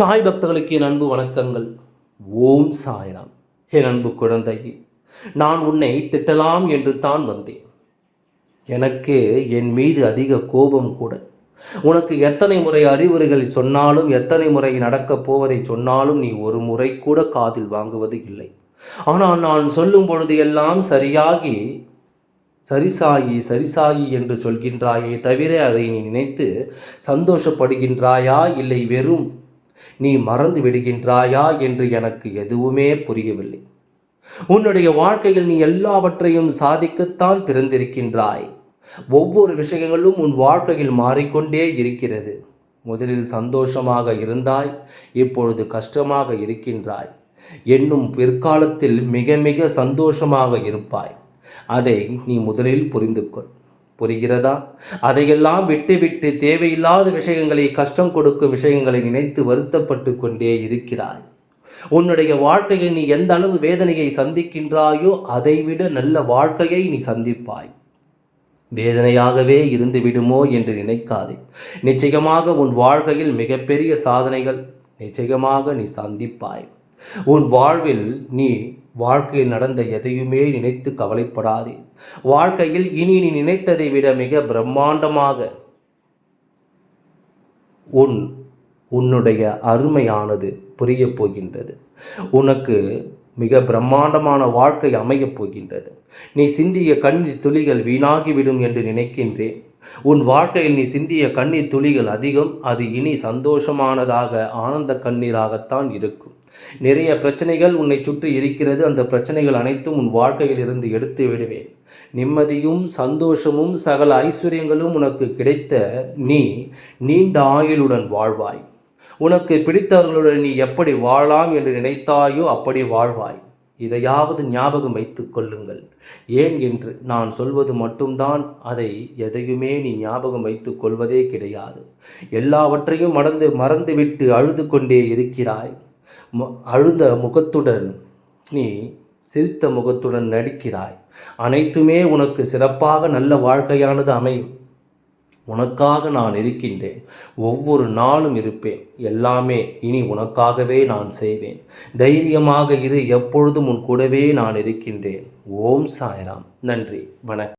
சாய் பக்தர்களுக்கு என் அன்பு வணக்கங்கள். ஓம் சாய்ராம். என் அன்பு குழந்தையே நான் உன்னை திட்டலாம் என்று தான் வந்தேன். எனக்கு என் மீது அதிக கோபம் கூட. உனக்கு எத்தனை முறை அறிவுரைகள் சொன்னாலும் எத்தனை முறை நடக்கப் போவதை சொன்னாலும் நீ ஒரு முறை கூட காதில் வாங்குவது இல்லை. ஆனால் நான் சொல்லும் பொழுது எல்லாம் சரியாகி சரிசாயி சரிசாயி என்று சொல்கின்றாயே தவிர அதை நீ நினைத்து சந்தோஷப்படுகின்றாயா? இல்லை வெறும் நீ மறந்து விடுகின்றாயா என்று எனக்கு எதுவுமே புரியவில்லை. உன்னுடைய வாழ்க்கையில் நீ எல்லாவற்றையும் சாதிக்கத்தான் பிறந்திருக்கின்றாய். ஒவ்வொரு விஷயங்களும் உன் வாழ்க்கையில் மாறிக்கொண்டே இருக்கிறது. முதலில் சந்தோஷமாக இருந்தாய் இப்பொழுது கஷ்டமாக இருக்கின்றாய். என்னும் பிற்காலத்தில் மிக மிக சந்தோஷமாக இருப்பாய். அதை நீ முதலில் புரிந்து கொள் புரிகிறதா? அதையெல்லாம் விட்டுவிட்டு தேவையில்லாத விஷயங்களை கஷ்டம் கொடுக்கும் விஷயங்களை நினைத்து வருத்தப்பட்டு கொண்டே இருக்கிறாய். உன்னுடைய வாழ்க்கையில் நீ எந்த அளவு வேதனையை சந்திக்கின்றாயோ அதைவிட நல்ல வாழ்க்கையை நீ சந்திப்பாய். வேதனையாகவே இருந்து விடுமோ என்று நினைக்காதே. நிச்சயமாக உன் வாழ்க்கையில் மிகப்பெரிய சாதனைகள் நிச்சயமாக நீ சந்திப்பாய். உன் வாழ்வில் நீ வாழ்க்கையில் நடந்த எதையுமே நினைத்து கவலைப்படாதே. வாழ்க்கையில் இனி நீ நினைத்ததை விட மிக பிரம்மாண்டமாக உன் உன்னுடைய அருமையானது புரியப் போகின்றது. உனக்கு மிக பிரம்மாண்டமான வாழ்க்கை அமையப் போகின்றது. நீ சிந்திய கண்ணீர் துளிகள் வீணாகிவிடும் என்று நினைக்கின்றேன். உன் வாழ்க்கையில் நீ சிந்திய கண்ணீர் துளிகள் அதிகம் அது இனி சந்தோஷமானதாக ஆனந்த கண்ணீராகத்தான் இருக்கும். நிறைய பிரச்சனைகள் உன்னை சுற்றி இருக்கிறது. அந்த பிரச்சனைகள் அனைத்தும் உன் வாழ்க்கையில் இருந்து எடுத்து விடுவேன். நிம்மதியும் சந்தோஷமும் சகல ஐஸ்வர்யங்களும் உனக்கு கிடைத்த நீ நீண்ட ஆயுளுடன் வாழ்வாய். உனக்கு பிடித்தவர்களுடன் நீ எப்படி வாழலாம் என்று நினைத்தாயோ அப்படி வாழ்வாய். இதையாவது ஞாபகம் வைத்து கொள்ளுங்கள். ஏன் என்று நான் சொல்வது மட்டும்தான். அதை எதையுமே நீ ஞாபகம் வைத்து கொள்வதே கிடையாது. எல்லாவற்றையும் மறந்து மறந்துவிட்டு அழுது கொண்டே இருக்கிறாய். அழுந்த முகத்துடன் நீ சிரித்த முகத்துடன் நடிக்கிறாய். அனைத்துமே உனக்கு சிறப்பாக நல்ல வாழ்க்கையானது அமையும். உனக்காக நான் இருக்கின்றேன். ஒவ்வொரு நாளும் இருப்பேன். எல்லாமே இனி உனக்காகவே நான் செய்வேன். தைரியமாக இரு. எப்பொழுதும் உன் கூடவே நான் இருக்கின்றேன். ஓம் சாய்ராம். நன்றி. வணக்கம்.